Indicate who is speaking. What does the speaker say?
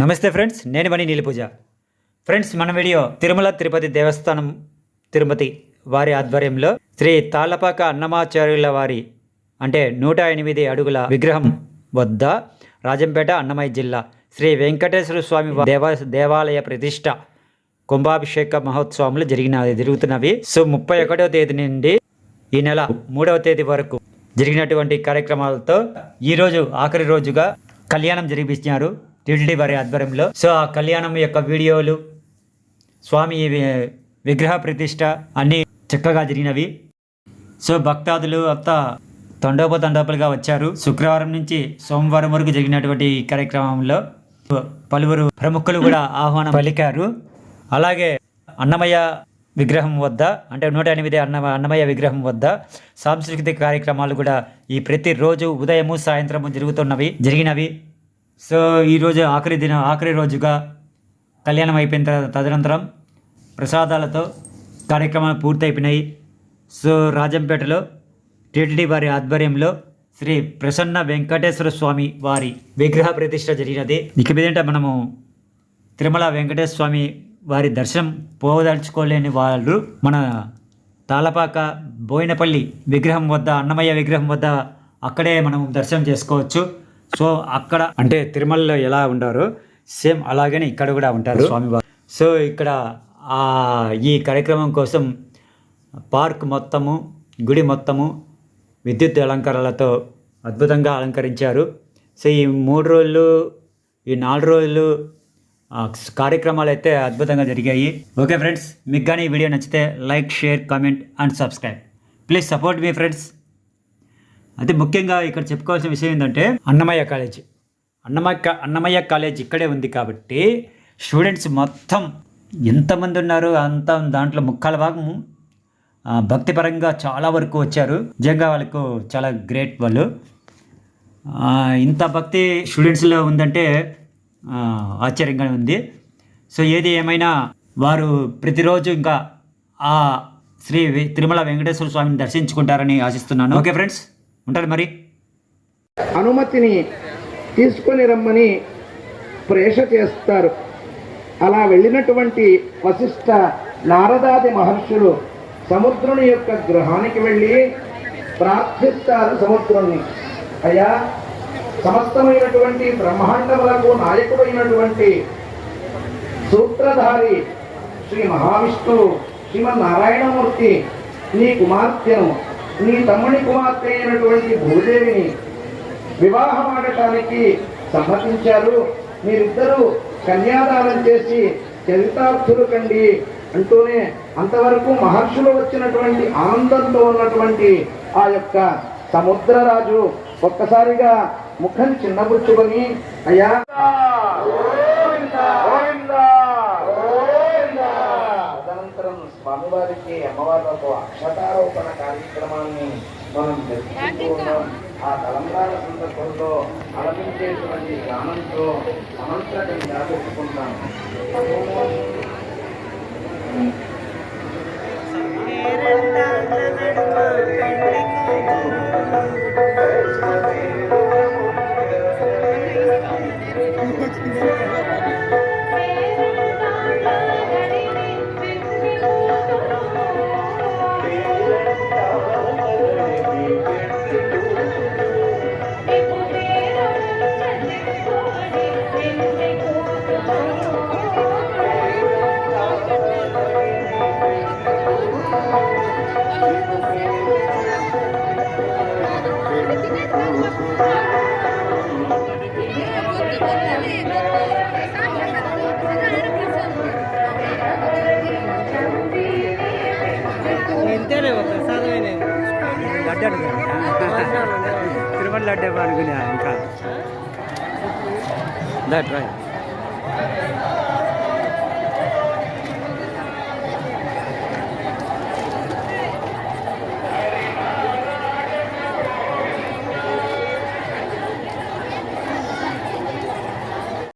Speaker 1: నమస్తే ఫ్రెండ్స్ నేను మణి నీలిపూజ. ఫ్రెండ్స్ మన వీడియో తిరుమల తిరుపతి దేవస్థానం తిరుపతి వారి ఆధ్వర్యంలో శ్రీ తాళ్ళపాక అన్నమాచార్యుల వారి అంటే నూట ఎనిమిది అడుగుల విగ్రహం వద్ద రాజంపేట అన్నమయ్య జిల్లా శ్రీ వెంకటేశ్వర స్వామి దేవ దేవాలయ ప్రతిష్ట కుంభాభిషేక మహోత్సవములు జరిగిన జరుగుతున్నవి. సో ముప్పై ఒకటవ తేదీ నుండి ఈ నెల మూడవ తేదీ వరకు జరిగినటువంటి కార్యక్రమాలతో ఈ రోజు ఆఖరి రోజుగా కళ్యాణం జరిపించారు టీటీడీ వారి ఆధ్వర్యంలో. సో ఆ కళ్యాణం యొక్క వీడియోలు స్వామి విగ్రహ ప్రతిష్ట అన్నీ చక్కగా జరిగినవి. సో భక్తాదులు అంతా తండోపతండోపలుగా వచ్చారు. శుక్రవారం నుంచి సోమవారం వరకు జరిగినటువంటి ఈ కార్యక్రమంలో పలువురు ప్రముఖులు కూడా ఆహ్వానం పలికారు. అలాగే అన్నమయ్య విగ్రహం వద్ద అంటే నూట ఎనిమిది అన్న అన్నమయ్య విగ్రహం వద్ద సాంస్కృతిక కార్యక్రమాలు కూడా ఈ ప్రతిరోజు ఉదయము సాయంత్రము జరుగుతున్నవి జరిగినవి. సో ఈరోజు ఆఖరి దినం ఆఖరి రోజుగా కళ్యాణం అయిపోయిన తర్వాత తదనంతరం ప్రసాదాలతో కార్యక్రమాలు పూర్తయిపోయినాయి. సో రాజంపేటలో టీటీడీ వారి ఆధ్వర్యంలో శ్రీ ప్రసన్న వెంకటేశ్వర స్వామి వారి విగ్రహ ప్రతిష్ట జరిగినది. ఇక మీదంటే మనము తిరుమల వెంకటేశ్వర స్వామి వారి దర్శనం పోదలుచుకోలేని వాళ్ళు మన తాళపాక బోయినపల్లి విగ్రహం వద్ద అన్నమయ్య విగ్రహం వద్ద అక్కడే మనం దర్శనం చేసుకోవచ్చు. సో అక్కడ అంటే తిరుమలలో ఎలా ఉంటారో సేమ్ అలాగనే ఇక్కడ కూడా ఉంటారు స్వామివారు. సో ఇక్కడ ఈ కార్యక్రమం కోసం పార్క్ మొత్తము గుడి మొత్తము విద్యుత్ అలంకరణలతో అద్భుతంగా అలంకరించారు. సో ఈ మూడు రోజులు ఈ నాలుగు రోజులు కార్యక్రమాలు అయితే అద్భుతంగా జరిగాయి. ఓకే ఫ్రెండ్స్ మీకు కానీ ఈ వీడియో నచ్చితే like share comment and subscribe. Please support me friends. అయితే ముఖ్యంగా ఇక్కడ చెప్పుకోవాల్సిన విషయం ఏంటంటే అన్నమయ్య కాలేజ్. అన్నమయ్య అన్నమయ్య కాలేజ్ ఇక్కడే ఉంది కాబట్టి స్టూడెంట్స్ మొత్తం ఎంతమంది ఉన్నారు అంత దాంట్లో ముక్కాల భాగం భక్తిపరంగా చాలా వరకు వచ్చారు. నిజంగా వాళ్ళకు చాలా గ్రేట్ వాళ్ళు. ఇంత భక్తి స్టూడెంట్స్లో ఉందంటే ఆశ్చర్యంగానే ఉంది. సో ఏది ఏమైనా వారు ప్రతిరోజు ఇంకా ఆ శ్రీ తిరుమల వెంకటేశ్వర స్వామిని దర్శించుకుంటారని ఆశిస్తున్నాను. Okay friends? ఉంటారు మరి?
Speaker 2: అనుమతిని తీసుకొని రమ్మని ప్రేష చేస్తారు. అలా వెళ్ళినటువంటి వశిష్ఠ నారదాది మహర్షులు సముద్రుని యొక్క గృహానికి వెళ్ళి ప్రార్థిస్తారు సముద్రుణ్ణి. అయ్యా సమస్తమైనటువంటి బ్రహ్మాండములకు నాయకుడైనటువంటి సూత్రధారి శ్రీ మహావిష్ణువు శ్రీమన్నారాయణమూర్తి నీ కుమార్తెను నీ తమ్ముని కుమార్తె అయినటువంటి భూదేవిని వివాహం ఆడటానికి సమ్మతించారు. మీరిద్దరూ కన్యాదానం చేసి చరితార్థులు కండి అంటూనే అంతవరకు మహర్షులు వచ్చినటువంటి ఆనందంతో ఉన్నటువంటి ఆ యొక్క సముద్రరాజు ఒక్కసారిగా ముఖం చిన్నబుచ్చుకొని అయ్యా తదనంతరం స్వామివారికి అమ్మవార్లతో అక్షతారోపణ కార్యక్రమాన్ని మనం జరుపుకుంటూ ఉన్నాం ఆ తలంబ్రాల సందర్భంలో అలపించేటువంటి గానంతో సమంత్రకంగా
Speaker 3: Thank you.
Speaker 1: లడ్డు అనుకున్నా తిరుమల లడ్డు అనుకున్నా ఇంకా. దా ట్రై